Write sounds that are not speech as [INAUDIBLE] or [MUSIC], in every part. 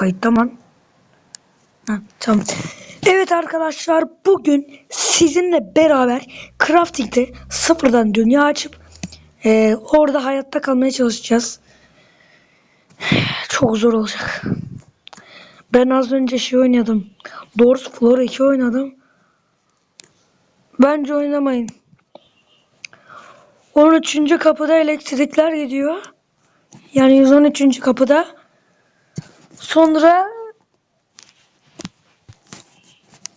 Kayıtta mı? Ha, tamam. Evet arkadaşlar bugün sizinle beraber crafting'de sıfırdan dünya açıp e, orada hayatta kalmaya çalışacağız. [SIGHS] Çok zor olacak. Ben az önce şey oynadım. Doğrusu Flora 2 oynadım. Bence oynamayın. 13. kapıda elektrikler gidiyor. Yani 113. kapıda. Sonra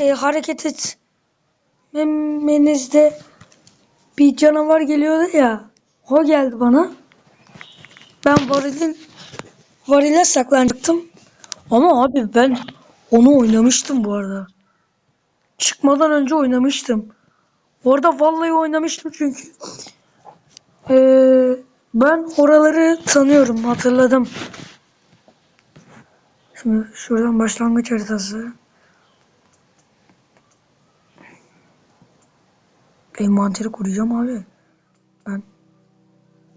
e, hareket etmemenizde bir canavar geliyordu ya. O geldi bana. Ben varilin varile saklanacaktım. Ama abi ben onu oynamıştım bu arada. Çıkmadan önce oynamıştım. Orada vallahi oynamıştım çünkü. Ee, ben oraları tanıyorum, hatırladım. Şimdi şuradan başlangıç haritası. Envanteri kuracağım abi. Ben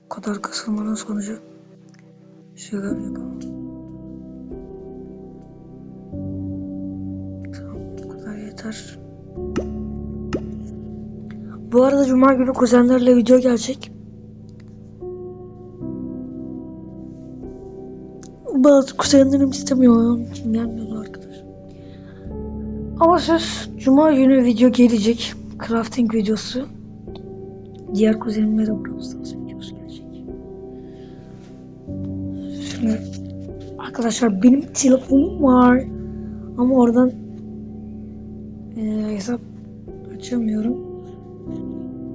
o kadar kasılmanın sonucu şeyler yapamam. Tamam bu kadar yeter. Bu arada cuma günü kuzenlerle video gelecek. Bazı kuzenlerim istemiyor. Gelmiyorlar arkadaş. Ama söz cuma günü video gelecek. Crafting videosu. Diğer kuzenimle de Brawl videosu gelecek. Şimdi arkadaşlar benim telefonum var. Ama oradan eee, hesap açamıyorum.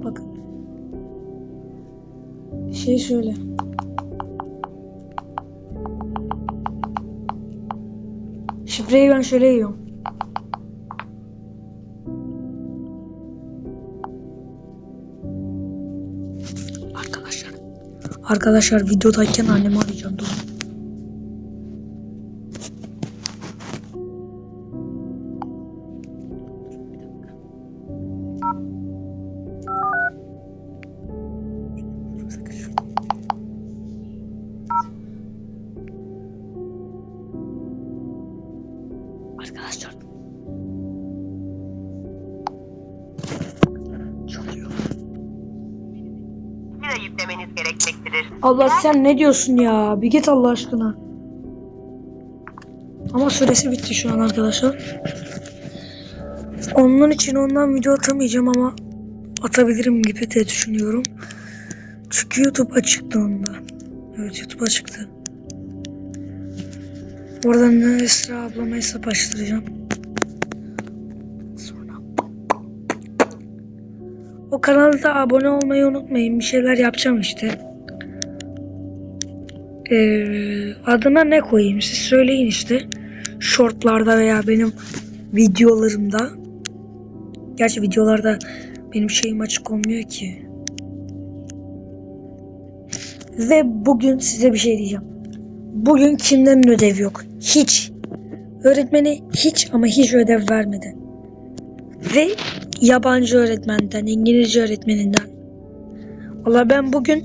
Bakın. Şey şöyle. Şifreyi ben şöyle yiyorum. Arkadaşlar. Arkadaşlar videodayken annemi arayacağım. Dur. Lira yüklemeniz gerekmektedir. Allah sen ne diyorsun ya? Bir git Allah aşkına. Ama süresi bitti şu an arkadaşlar. Onun için ondan video atamayacağım ama atabilirim gibi de düşünüyorum. Çünkü YouTube açıktı onda. Evet YouTube açıktı. Oradan da Esra ablama hesap açtıracağım. Kanalda abone olmayı unutmayın. Bir şeyler yapacağım işte. Ee, adına ne koyayım siz söyleyin işte. Shortlarda veya benim videolarımda. Gerçi videolarda benim şeyim açık olmuyor ki. Ve bugün size bir şey diyeceğim. Bugün kimden ödev yok? Hiç. Öğretmeni hiç ama hiç ödev vermedi. Ve yabancı öğretmenden, İngilizce öğretmeninden. Valla ben bugün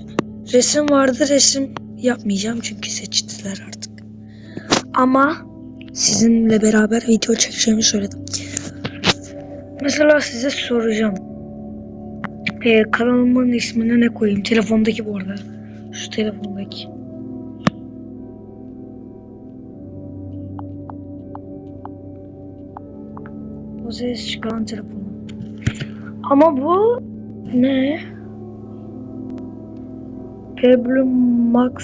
resim vardı resim yapmayacağım çünkü seçtiler artık. Ama sizinle beraber video çekeceğimi söyledim. Mesela size soracağım. Ee, kanalımın ismine ne koyayım? Telefondaki bu arada. Şu telefondaki. O ses çıkan telefonu. Ama bu ne? Pebble Max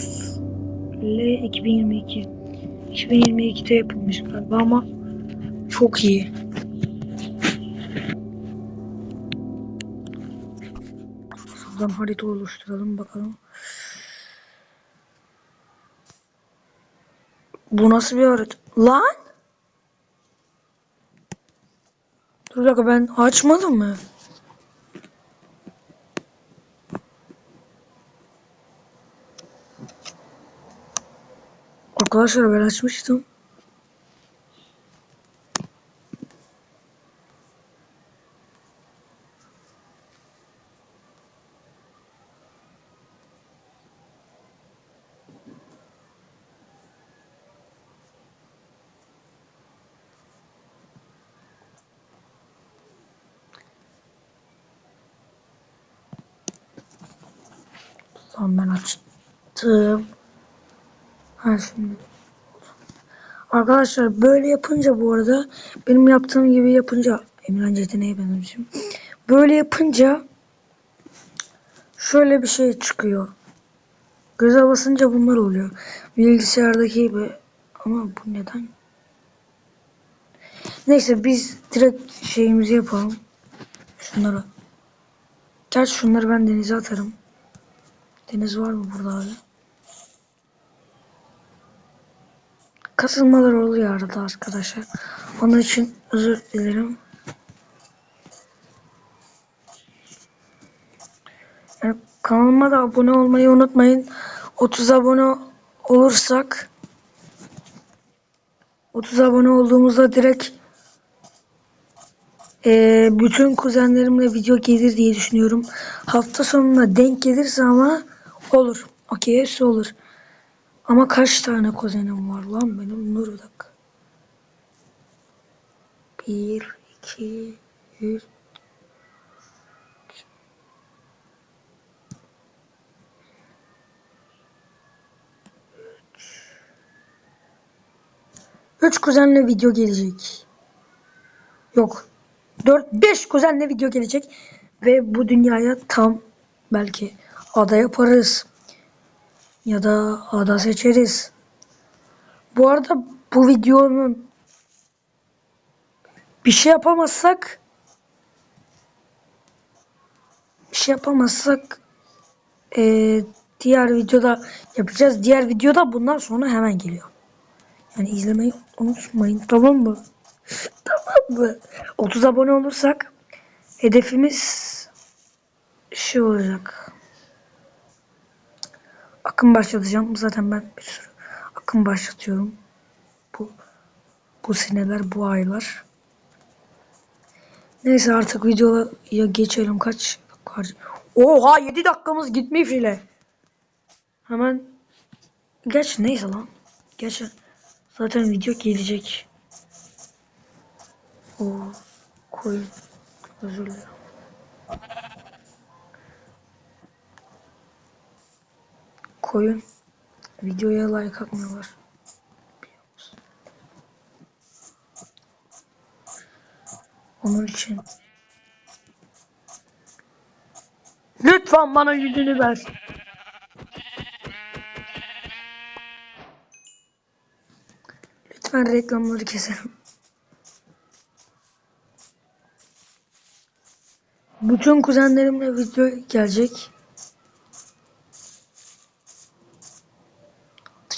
L 2022. 2022'de yapılmış galiba ama çok iyi. Şuradan harita oluşturalım bakalım. Bu nasıl bir harita? Lan! Dur dakika ben açmadım mı? Arkadaşlar ben açmıştım. Tamam ben açtım. Ha şimdi. Arkadaşlar böyle yapınca bu arada benim yaptığım gibi yapınca Emirhan Cetin'e benzemişim. Böyle yapınca şöyle bir şey çıkıyor. Göze basınca bunlar oluyor. Bilgisayardaki gibi. Ama bu neden? Neyse biz direkt şeyimizi yapalım. Şunları. Gerçi şunları ben denize atarım. Deniz var mı burada abi? Kasılmalar oluyor arada arkadaşlar. Onun için özür dilerim. Yani kanalıma da abone olmayı unutmayın. 30 abone olursak 30 abone olduğumuzda direkt eee, bütün kuzenlerimle video gelir diye düşünüyorum. Hafta sonuna denk gelirse ama olur. Okey hepsi olur. Ama kaç tane kuzenim var lan benim? Dur bir dakika. 1, 2, 3, Üç kuzenle video gelecek. Yok. 4 5 kuzenle video gelecek ve bu dünyaya tam belki ada yaparız. Ya da ada seçeriz. Bu arada bu videonun bir şey yapamazsak bir şey yapamazsak eee, diğer videoda yapacağız. Diğer videoda bundan sonra hemen geliyor. Yani izlemeyi unutmayın tamam mı? [LAUGHS] tamam mı? 30 abone olursak hedefimiz şey olacak. Akım başlatacağım. Zaten ben bir sürü akım başlatıyorum. Bu bu seneler, bu aylar. Neyse artık videoya geçelim. Kaç dakika? Oha 7 dakikamız gitmiş bile. Hemen geç neyse lan. Geç. Zaten video gelecek. O koyun. Özür dilerim. Koyun. Videoya like atmıyorlar. Onun için. Lütfen bana yüzünü ver. Lütfen reklamları keselim. Bütün kuzenlerimle video gelecek.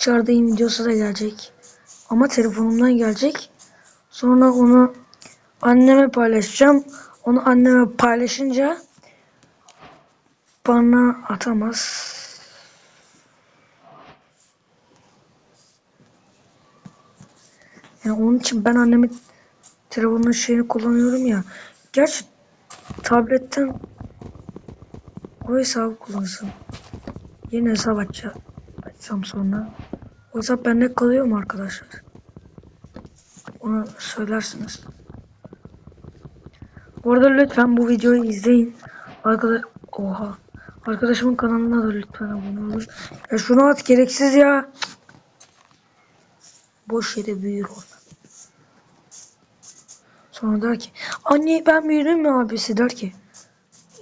Dışarıdayım videosu da gelecek. Ama telefonumdan gelecek. Sonra onu anneme paylaşacağım. Onu anneme paylaşınca bana atamaz. Yani onun için ben annemin telefonun şeyini kullanıyorum ya. Gerçi tabletten o hesabı kullansın. Yeni hesap açacağım. Sonra. O hesap bende kalıyor mu arkadaşlar? Onu söylersiniz. Bu arada lütfen bu videoyu izleyin. Arkadaş Oha. Arkadaşımın kanalına da lütfen abone olun. Ya şunu at gereksiz ya. Boş yere büyür orada. Sonra der ki anne ben büyüdüm mü abisi der ki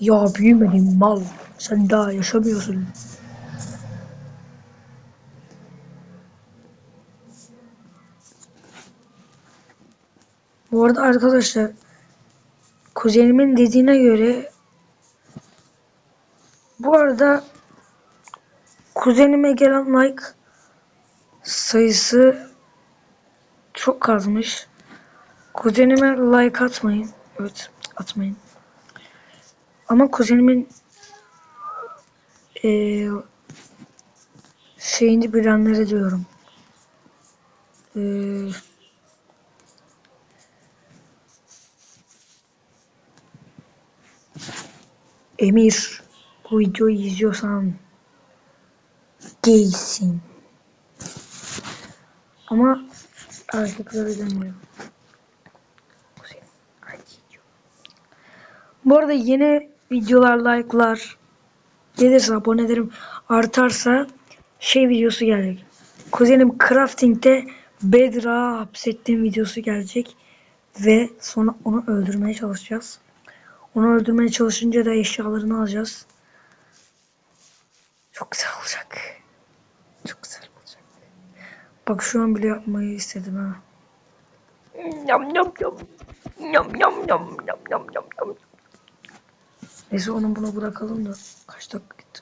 ya büyümedim mal sen daha yaşamıyorsun. Bu arada arkadaşlar kuzenimin dediğine göre bu arada kuzenime gelen like sayısı çok azmış. Kuzenime like atmayın. Evet atmayın. Ama kuzenimin eee şeyini bilenlere diyorum. Eee Emir bu videoyu izliyorsan gaysin. Ama erkekleri demiyorum. Bu arada yeni videolar, like'lar gelirse abonelerim artarsa şey videosu gelecek. Kuzenim crafting'de Bedra hapsettiğim videosu gelecek. Ve sonra onu öldürmeye çalışacağız. Onu öldürmeye çalışınca da eşyalarını alacağız. Çok güzel olacak. Çok güzel olacak. Bak şu an bile yapmayı istedim ha. Yam yam yam. Yam yam yam yam yam yam yam. Neyse onu buna bırakalım da. Kaç dakika gitti?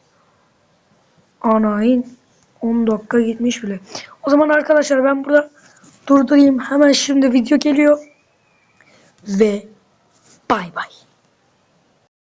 Anayin 10 dakika gitmiş bile. O zaman arkadaşlar ben burada durdurayım. Hemen şimdi video geliyor. Ve bay bay.